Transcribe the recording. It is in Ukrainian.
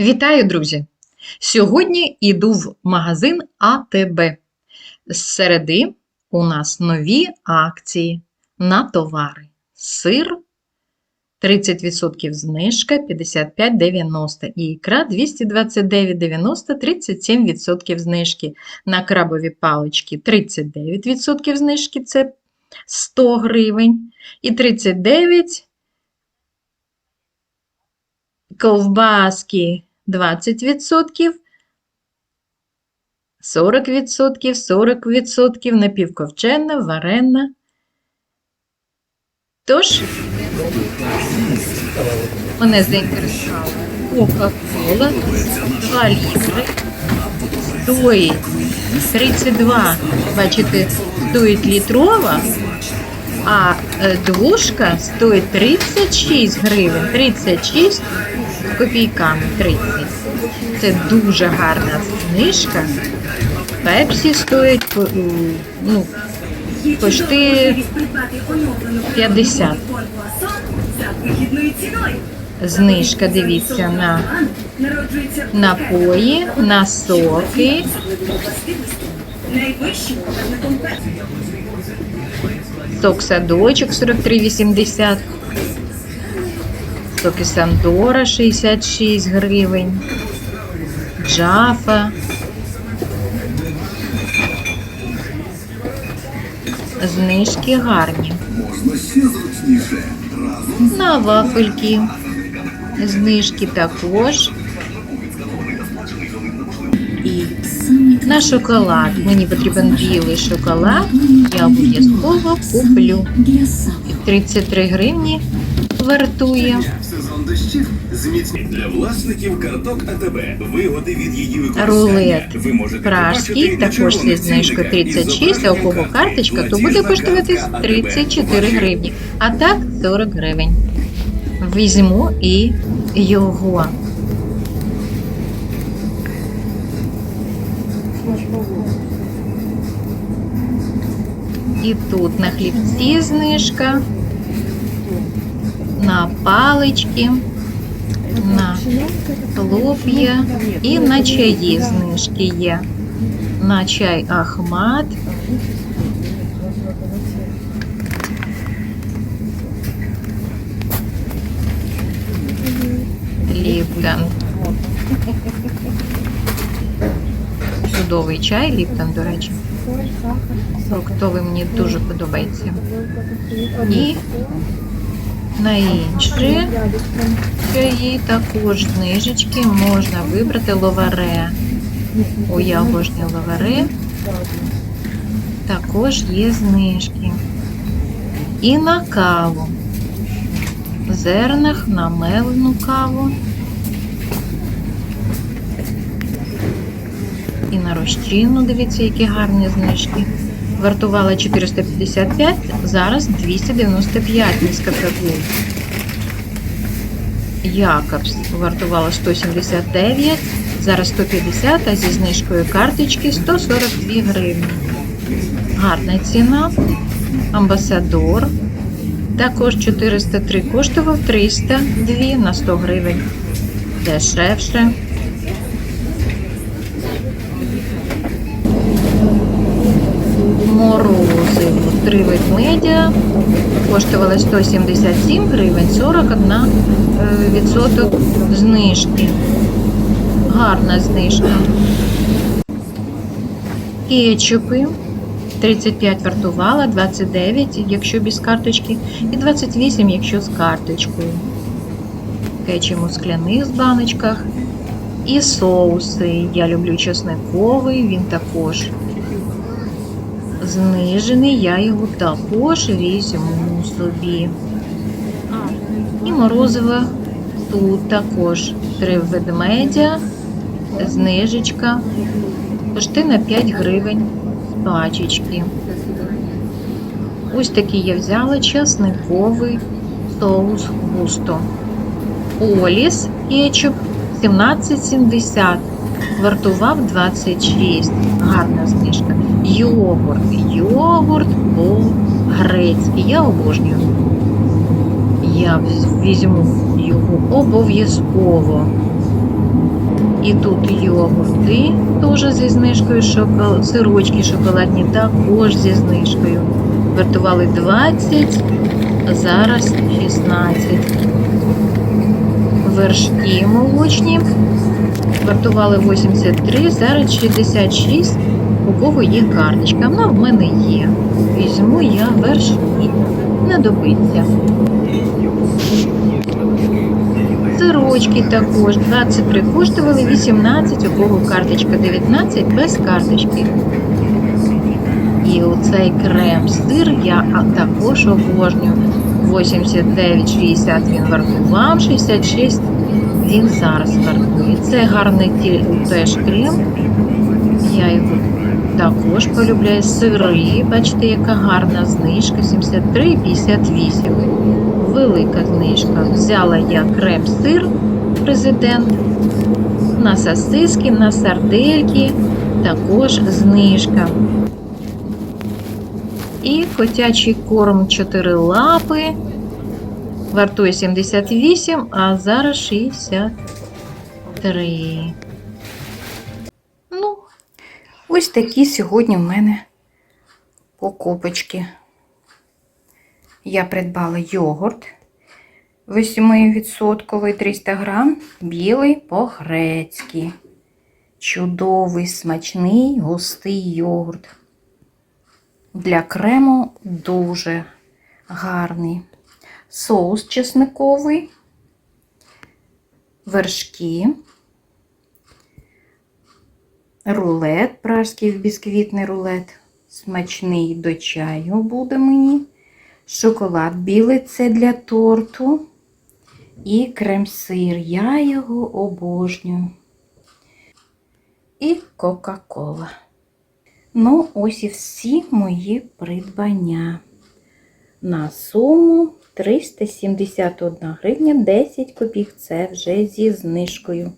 Вітаю, друзі! Сьогодні йду в магазин АТБ. З середи у нас нові акції на товари. Сир 30% знижка 55,90 і ікра 229,90 37% знижки. На крабові палички 39% знижки це 100 гривень. І 39 ковбаски 20%, 40%, 40% напівковчена, варена. Тож, мене заінтересувала Кока-Кола 2 літри. Стоїть 32, бачите, стоїть літрова, а е, двушка стоїть 36 гривень, 36 з копійками 30. Це дуже гарна знижка. Пепсі стоїть ну, почти 50. Знижка, дивіться, на напої, на соки. Сок садочок 43,80. Соки Сандора 66 гривень. Джафа. Знижки гарні. На вафельки. Знижки також. І на шоколад. Мені потрібен білий шоколад. Я обов'язково куплю. 33 гривні вартує. Сезон дощів для власників карток АТБ. Вигоди від її використання. Рулет Ви можете пражський, побачити також зі червоних знижкою 36, а у кого карточка, то буде коштувати картка АТБ. 34 гривні. А так 40 гривень. Візьму і його. І тут на хлібці знижка, на палички, на хлоп'я і на чаї знижки є. На чай Ахмат. Ліптон. Чудовий чай Ліптон, до речі. Фруктовий мені дуже подобається. І на інші чаї також знижечки можна вибрати ловаре. У я обожнюю лаваре. Також є знижки. І на каву. В зернах на мелену каву. І на розчинну, дивіться, які гарні знижки. Вартувала 455, зараз 295 Нескафе Якобс вартувала 179, зараз 150, а зі знижкою карточки 142 гривні. Гарна ціна. Амбасадор. Також 403 коштував 302 на 100 гривень. Дешевше. Морозиво. Три ведмедя. Коштували 177 гривень, 41 е, відсоток знижки. Гарна знижка. Кетчупи. 35 вартувала, 29, якщо без карточки, і 28, якщо з карточкою. Кетчуп у скляних баночках. І соуси. Я люблю чесниковий, він також знижений, я його також візьму собі. І морозиво тут також три ведмедя, знижечка, пошти на 5 гривень з пачечки. Ось такий я взяла часниковий соус густо. Оліс кетчуп 17,70. Вартував 26. Гарна знижка. Йогурт. Йогурт по-грецьки. Я обожнюю. Я візьму його обов'язково. І тут йогурти теж зі знижкою, шоко- сирочки шоколадні також зі знижкою. Вартували 20, а зараз 16. Вершки молочні вартували 83, зараз 66. У кого є карточка? Вона в мене є. Візьму я вершки. Знадобиться. Сирочки також 23 коштували 18, у кого карточка 19 без карточки. І оцей крем-сир я також обожнюю. 89,60 він вартував, 66 він зараз вартує. Це гарний теж крем. Я його також полюбляю. Сири, бачите, яка гарна знижка, 73,58 велика знижка. Взяла я крем-сир президент на сосиски, на сардельки, також знижка. І котячий корм 4 лапи. Вартує 78, а зараз 63. Ну, ось такі сьогодні в мене покупочки. Я придбала йогурт 8% 300 грам, білий по-грецьки. Чудовий, смачний, густий йогурт. Для крему дуже гарний. Соус чесниковий, вершки, рулет, пражський бісквітний рулет. Смачний до чаю буде мені. Шоколад білий це для торту. І крем-сир. Я його обожнюю. І Кока-Кола. Ну, ось і всі мої придбання. На суму 371 гривня 10 копійок. Це вже зі знижкою.